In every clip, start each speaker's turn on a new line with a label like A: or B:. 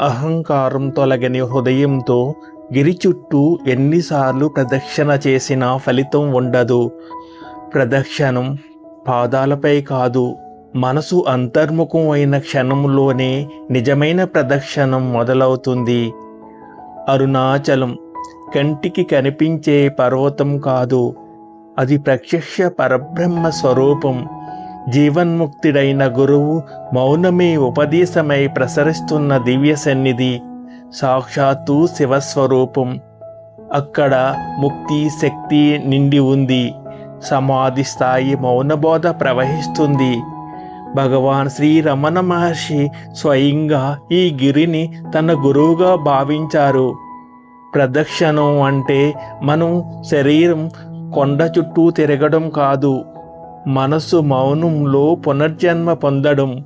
A: అహంకారం తొలగని హృదయంతో గిరి చుట్టూ ఎన్నిసార్లు ప్రదక్షిణ చేసినా ఫలితం ఉండదు. ప్రదక్షిణం పాదాలపై కాదు మనసు అంతర్ముఖం అయిన క్షణంలోనే నిజమైన ప్రదక్షిణం మొదలవుతుంది. అరుణాచలం కంటికి కనిపించే పర్వతం కాదు అది ప్రత్యక్ష పరబ్రహ్మ స్వరూపం. జీవన్ముక్తుడైన గురువు మౌనమే ఉపదేశమై ప్రసరిస్తున్న దివ్య సన్నిధి సాక్షాత్తు శివస్వరూపం. అక్కడ ముక్తి శక్తి నిండి ఉంది. సమాధి స్థాయి మౌనబోధ ప్రవహిస్తుంది. భగవాన్ శ్రీ రమణ మహర్షి స్వయంగా ఈ గిరిని తన గురువుగా భావించారు. ప్రదక్షిణం అంటే మనం శరీరం కొండ చుట్టూ తిరగడం కాదు. మనసు మౌనంలో పునర్జన్మ పొందడం.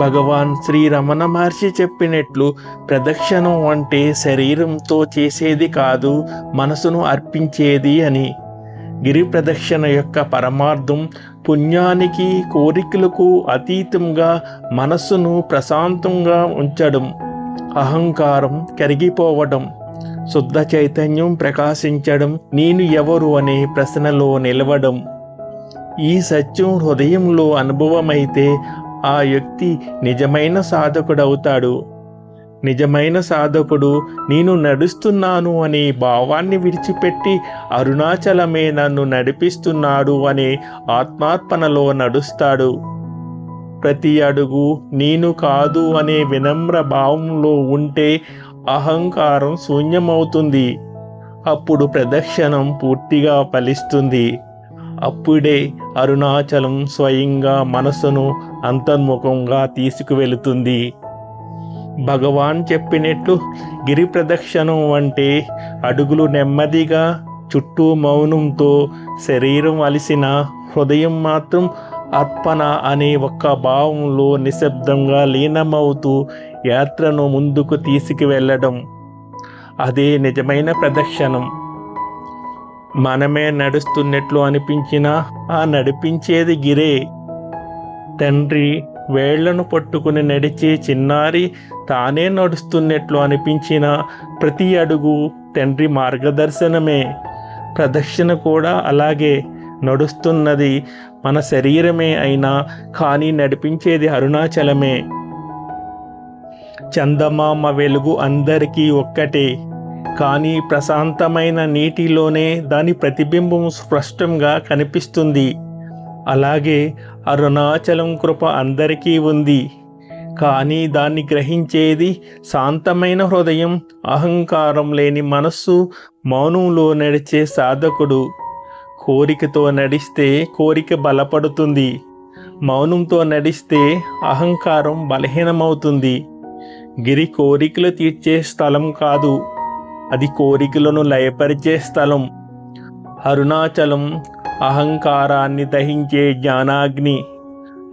A: భగవాన్ శ్రీ రమణ మహర్షి చెప్పినట్లు ప్రదక్షిణం అంటే శరీరంతో చేసేది కాదు మనసును అర్పించేది అని. గిరి ప్రదక్షిణ యొక్క పరమార్థం పుణ్యానికి కోరికలకు అతీతంగా మనస్సును ప్రశాంతంగా ఉంచడం. అహంకారం కరిగిపోవడం. శుద్ధ చైతన్యం ప్రకాశించడం. నేను ఎవరు అనే ప్రశ్నలో నిలవడం. ఈ సత్యం హృదయంలో అనుభవమైతే ఆ వ్యక్తి నిజమైన సాధకుడవుతాడు. నిజమైన సాధకుడు నేను నడుస్తున్నాను అనే భావాన్ని విడిచిపెట్టి అరుణాచలమే నన్ను నడిపిస్తున్నాడు అనే ఆత్మార్పణలో నడుస్తాడు. ప్రతి అడుగు నేను కాదు అనే వినమ్ర భావంలో ఉంటే అహంకారం శూన్యమవుతుంది. అప్పుడు ప్రదక్షిణం పూర్తిగా ఫలిస్తుంది. అప్పుడే అరుణాచలం స్వయంగా మనసును అంతర్ముఖంగా తీసుకువెళుతుంది. భగవాన్ చెప్పినట్లు గిరి ప్రదక్షిణం అంటే అడుగులు నెమ్మదిగా చుట్టూ మౌనంతో శరీరం అలిసిన హృదయం మాత్రం అర్పణ అనే ఒక్క భావంలో నిశ్శబ్దంగా లీనమవుతూ యాత్రను ముందుకు తీసుకువెళ్ళడం. అదే నిజమైన ప్రదక్షిణం. మనమే నడుస్తున్నట్లు అనిపించినా ఆ నడిపించేది గిరే. తండ్రి వేళ్ళను పట్టుకుని నడిచే చిన్నారి తానే నడుస్తున్నట్లు అనిపించిన ప్రతి అడుగు తండ్రి మార్గదర్శనమే. ప్రదక్షిణ కూడా అలాగే. నడుస్తున్నది మన శరీరమే అయినా కానీ నడిపించేది అరుణాచలమే. చందమామ వెలుగు అందరికీ ఒక్కటే. కానీ ప్రశాంతమైన నీటిలోనే దాని ప్రతిబింబం స్పష్టంగా కనిపిస్తుంది. అలాగే అరుణాచలం కృప అందరికీ ఉంది. కానీ దాన్ని గ్రహించేది శాంతమైన హృదయం అహంకారం లేని మనస్సు మౌనంలో నడిచే సాధకుడు. కోరికతో నడిస్తే కోరిక బలపడుతుంది. మౌనంతో నడిస్తే అహంకారం బలహీనమవుతుంది. గిరి కోరికలు తీర్చే స్థలం కాదు. అది కోరికలను లయపరిచే స్థలం. అరుణాచలం అహంకారాన్ని దహించే జ్ఞానాగ్ని.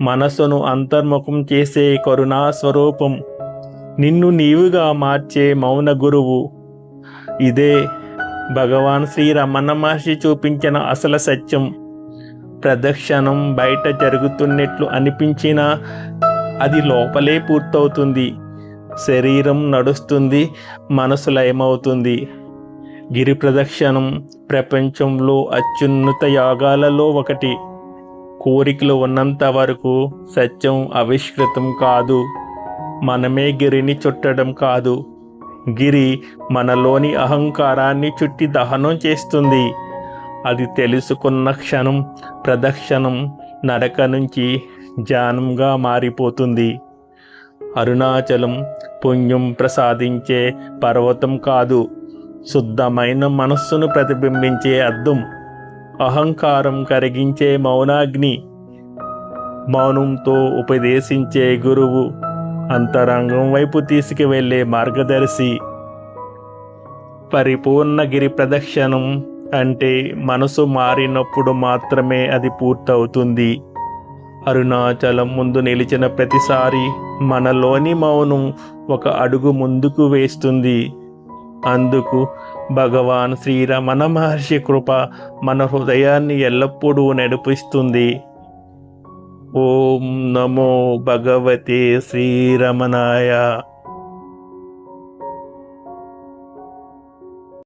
A: మనసును అంతర్ముఖం చేసే కరుణా స్వరూపం నిన్ను నీవుగా మార్చే మౌన గురువు. ఇదే భగవాన్ శ్రీ రమణ మహర్షి చూపించిన అసలు సత్యం. ప్రదక్షిణం బయట జరుగుతున్నట్లు అనిపించినా అది లోపలే పూర్తవుతుంది. శరీరం నడుస్తుంది మనసు లయమవుతుంది గిరి ప్రదక్షిణం ప్రపంచంలో అత్యున్నత యాగాలలో ఒకటి. కోరికలు ఉన్నంత వరకు సత్యం ఆవిష్కృతం కాదు. మనమే గిరిని చుట్టడం కాదు. గిరి మనలోని అహంకారాన్ని చుట్టి దహనం చేస్తుంది. అది తెలుసుకున్న క్షణం ప్రదక్షిణం నడక నుంచి ధ్యానంగా మారిపోతుంది. అరుణాచలం పుణ్యం ప్రసాదించే పర్వతం కాదు. శుద్ధమైన మనస్సును ప్రతిబింబించే అద్దం అహంకారం కరిగించే మౌనాగ్ని మౌనంతో ఉపదేశించే గురువు అంతరంగం వైపు తీసుకువెళ్ళే మార్గదర్శి. పరిపూర్ణ గిరి ప్రదక్షిణం అంటే మనసు మారినప్పుడు మాత్రమే అది పూర్తవుతుంది. అరుణాచలం ముందు నిలిచిన ప్రతిసారి మనలోని మౌనం ఒక అడుగు ముందుకు వేస్తుంది. అందుకు భగవాన్ శ్రీరమణ మహర్షి కృప మన హృదయాన్ని ఎల్లప్పుడూ నడిపిస్తుంది. ఓం నమో భగవతే శ్రీరమణాయ.